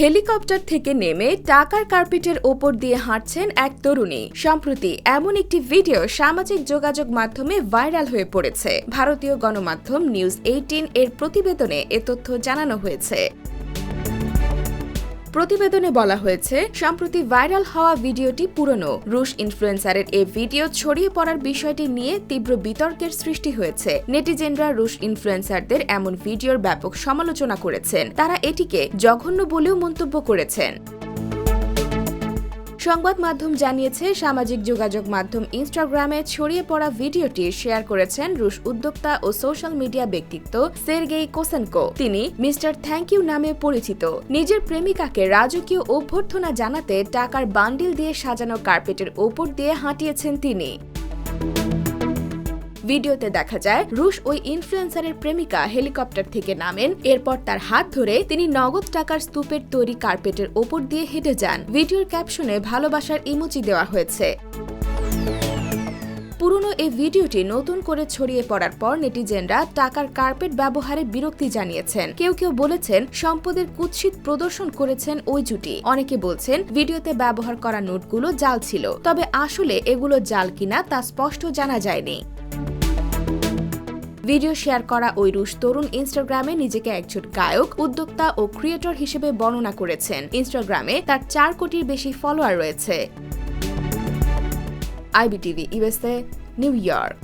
Helicopter থেকে নেমে টাকার কার্পেটের ওপর দিয়ে হাঁটছেন এক তরুণী। সম্প্রতি এমন একটি ভিডিও সামাজিক যোগাযোগ মাধ্যমে ভাইরাল হয়ে পড়েছে। ভারতীয় গণমাধ্যম নিউজ এইটিন এর প্রতিবেদনে এ তথ্য জানানো হয়েছে। প্রতিবেদনে বলা হয়েছে, সম্প্রতি ভাইরাল হওয়া ভিডিওটি পুরনো। রুশ ইনফ্লুয়েন্সারের এই ভিডিও ছড়িয়ে পড়ার বিষয়টি নিয়ে তীব্র বিতর্কের সৃষ্টি হয়েছে। নেটিজেনরা রুশ ইনফ্লুয়েন্সারদের এমন ভিডিওর ব্যাপক সমালোচনা করেছেন। তারা এটিকে জঘন্য বলেও মন্তব্য করেছেন। সংবাদ মাধ্যম জানিয়েছে, সামাজিক যোগাযোগ মাধ্যম ইনস্টাগ্রামে ছড়িয়ে পড়া ভিডিওটি শেয়ার করেছেন রুশ উদ্যোক্তা ও সোশ্যাল মিডিয়া ব্যক্তিত্ব সের্গেই কোসেনকো। তিনি মিস্টার থ্যাংক ইউ নামে পরিচিত। নিজের প্রেমিকাকে রাজকীয় অভ্যর্থনা জানাতে টাকার বান্ডিল দিয়ে সাজানো কার্পেটের ওপর দিয়ে হাঁটিয়েছেন তিনি। ভিডিওতে দেখা যায়, রুশ ওই ইনফ্লুয়েন্সারের প্রেমিকা হেলিকপ্টার থেকে নামেন। এরপর তার হাত ধরে তিনি নগদ টাকার স্তূপের তৈরি কার্পেটের ওপর দিয়ে হেঁটে যান। ভিডিওর ক্যাপশনে ভালোবাসার ইমোজি দেওয়া হয়েছে। পুরনো এই ভিডিওটি নতুন করে ছড়িয়ে পড়ার পর নেটিজেনরা টাকার কার্পেট ব্যবহারে বিরক্তি জানিয়েছেন। কেউ কেউ বলেছেন, সম্পদের কুৎসিত প্রদর্শন করেছেন ওই জুটি। অনেকে বলছেন, ভিডিওতে ব্যবহার করা নোটগুলো জাল ছিল। তবে আসলে এগুলো জাল কিনা তা স্পষ্ট জানা যায়নি। ভিডিও শেয়ার করা ওই রুশ তরুণ ইনস্টাগ্রামে নিজেকে একজন গায়ক, উদ্যোক্তা ও ক্রিয়েটর হিসেবে বর্ণনা করেছেন। ইনস্টাগ্রামে তার চার কোটির বেশি ফলোয়ার রয়েছে। IBTV USA New York.